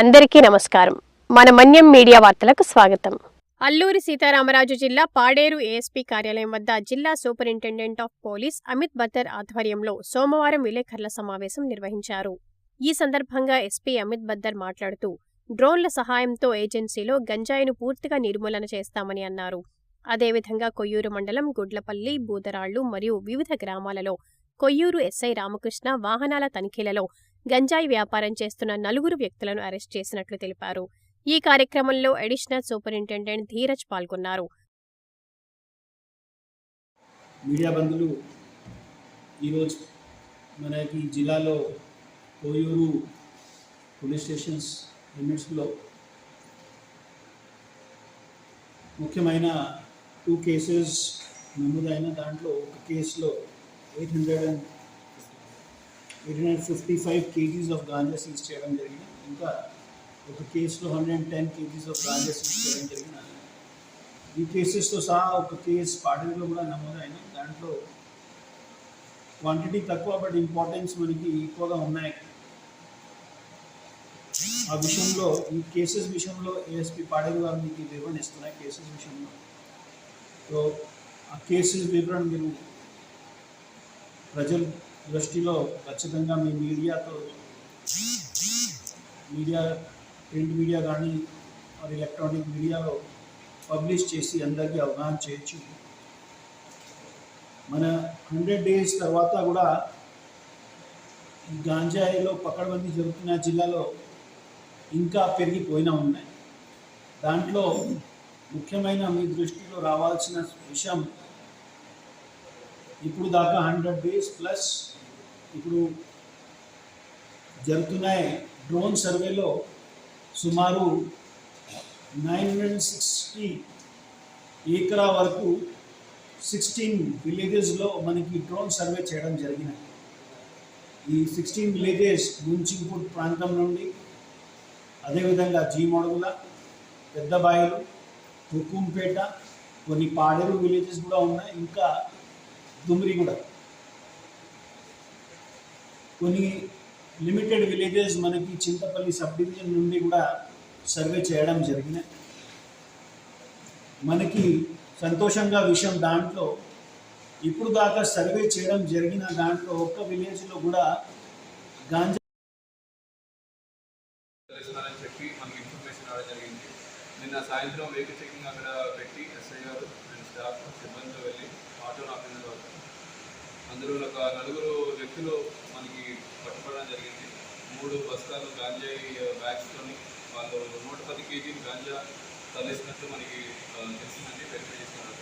అందరికీ నమస్కారం. మన మన్యం మీడియా వార్తలకు స్వాగతం. అల్లూరి సీతారామరాజు జిల్లా పాడేరు ఏఎస్పీ కార్యాలయం వద్ద జిల్లా superintendent of police Amit Bardar ఆధ్వర్యంలో సోమవారం విలేకరుల సమావేశం నిర్వహించారు. ఈ సందర్భంగా ఎస్పీ అమిత్ బద్దర్ మాట్లాడుతూ డ్రోన్ల సహాయంతో ఏజెన్సీలో గంజాయిను పూర్తిగా నిర్మూలన చేస్తామని అన్నారు. అదేవిధంగా కొయ్యూరు మండలం గుడ్లపల్లి బూదరాళ్ళు మరియు వివిధ గ్రామాలలో కొయ్యూరు ఎస్ఐ రామకృష్ణ వాహనాల తనిఖీలలో గంజాయి వ్యాపారం చేస్తున్న నలుగురు వ్యక్తులను అరెస్ట్ చేసినట్లు తెలిపారు. ఈ కార్యక్రమంలో అడిషనల్ సూపరింటెండెంట్ ధీరజ్ పాల్గొన్నారు. మీడియా బంధువులు ఈరోజు మనకి జిల్లాలో కోయూరు పోలీస్ స్టేషన్స్ లిమిట్స్లో ముఖ్యమైన టూ కేసెస్ నమోదైన దాంట్లో ఒక కేసులో eight hundred and eight hundred fifty five kgs of ganja seize చేయడం జరిగింది. ఇంకా ఒక కేసులో hundred and ten kgs of ganja seize చేయడం జరిగిన ఈ కేసెస్తో సహా ఒక కేసు పాటల్లో కూడా నమోదైన దాంట్లో క్వాంటిటీ తక్కువ బట్ ఇంపార్టెన్స్ మనకి ఎక్కువగా ఉన్నాయి. ఆ విషయంలో ఈ కేసెస్ విషయంలో ఏఎస్పి పాడేరు గారు మీకు వివరణ ఇస్తున్నాయి కేసెస్ విషయంలో. సో ఆ కేసెస్ వివరణ మీరు ప్రజలు దృష్టిలో ఖచ్చితంగా మీ మీడియాతో మీడియా ప్రింట్ మీడియా కానీ మరి ఎలక్ట్రానిక్ మీడియాలో పబ్లిష్ చేసి అందరికీ అవగాహన చేయొచ్చు. మన హండ్రెడ్ డేస్ తర్వాత కూడా గాంజాయిలో పకడ్బందీ జరుగుతున్న జిల్లాలో ఇంకా పెరిగిపోయినా ఉన్నాయి. దాంట్లో ముఖ్యమైన మీ దృష్టిలో రావాల్సిన విషయం ఇప్పుడు దాకా హండ్రెడ్ డేస్ ప్లస్ ఇప్పుడు జరుగుతున్నాయి డ్రోన్ సర్వేలో సుమారు నైన్ హండ్రెడ్ సిక్స్టీ ఏకరా వరకు సిక్స్టీన్ విలేజెస్లో మనకి డ్రోన్ సర్వే చేయడం జరిగినాయి ఈ సిక్స్టీన్ విలేజెస్ గుంచింపూట్ ప్రాంతం నుండి అదేవిధంగా జీమొడుగుల పెద్దబాయిలు తుక్కుంపేట కొన్ని పాడేరు విలేజెస్ కూడా ఉన్నాయి. ఇంకా దుమ్రిగూడ. కొన్ని లిమిటెడ్ విలేజెస్ మనకి చింతపల్లి సబ్ డివిజన్ నుండి కూడా సర్వే చేయడం జరిగినాయి. మనకి సంతోషంగా విషయం దాంట్లో ఇప్పుడు దాకా సర్వే చేయడం జరిగిన దాంట్లో ఒక్క విలేజ్లో కూడా గాంజా చెప్పి మనకి ఇన్ఫర్మేషన్ రావడం జరిగింది. నిన్న సాయంత్రం వెహికల్ చెకింగ్ అక్కడ పెట్టి ఎస్ఐ గారు నేను స్టాఫ్ సిబ్బందితో వెళ్ళి ఆటో ఆపిన అందులో ఒక నలుగురు వ్యక్తులు మనకి పట్టుకోవడం జరిగింది. మూడు బస్తాలు గాంజాయి బ్యాగ్స్తోని వాళ్ళు నూట పది కేజీలు గాంజా తరలిస్తున్నట్టు మనకి తెలిసిందని వెరిఫై చేస్తున్నారు.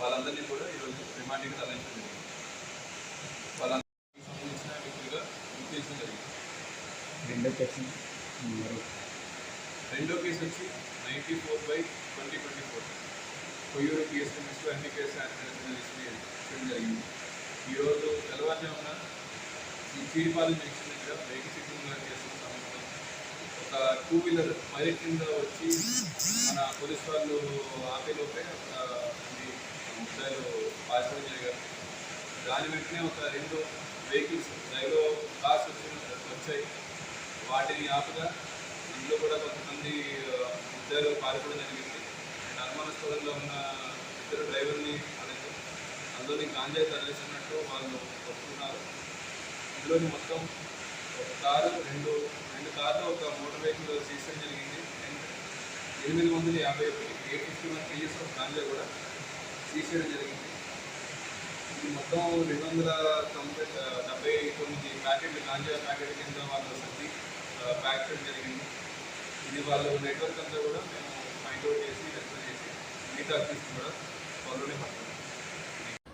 వాళ్ళందరినీ కూడా ఈరోజు రిమాండ్కి తరలించడం జరిగింది. వాళ్ళందరికీ సంబంధించిన వ్యక్తులుగా గుర్తించడం జరిగింది. రెండో కేసు వచ్చి ninety four by twenty twenty four. Koyyuru పిఎస్ఎంఎస్లో అన్ని కేసు చేయడం జరిగింది ఈరోజు తెల్లవారుజామున ఈ చీడిపాలెం జంక్షన్ దగ్గర బ్రేక్ సిగ్నల్ చేసిన సమయంలో ఒక టూ వీలర్ మైల్ కింద వచ్చి మన పోలీస్ వాళ్ళు ఆపేలోపే ఒక ముద్దాయిలు పాల్పడం చేయగలరు దాని వెంటనే ఒక రెండు వెహికల్స్ రైల్లో కార్స్ వచ్చి వచ్చాయి. వాటిని ఆపగా ఇందులో కూడా కొంతమంది ముద్దాయిలు పారిపోవడం జరిగింది. అండ్ అనుమానాస్పదంగా ఉన్న ఇద్దరు డ్రైవర్ని అనేది అందులోని గాంజాయి తరలిస్తున్నట్టు వాళ్ళు వస్తున్నారు ఇందులోని మొత్తం ఒక కారు రెండు రెండు కార్లు ఒక మోటార్ వెహికల్ సీసడం జరిగింది. అండ్ ఎనిమిది వందల యాభై ఒకటి eight fifty one kgs of ganja కూడా సీజ్ చేయడం జరిగింది. ఇది మొత్తం రెండు వందల తొంభై డెబ్బై తొమ్మిది ప్యాకెట్లు గాంజా ప్యాకెట్ కింద వాళ్ళు సర్ది ప్యాక్ చేయడం జరిగింది. ఇది వాళ్ళ నెట్వర్క్ అంతా కూడా మేము ఫైండ్ అవుట్ చేసి రెస్పాండ్ చేసి మిగతా అక్యూస్ కూడా త్వరలోనే పడతాం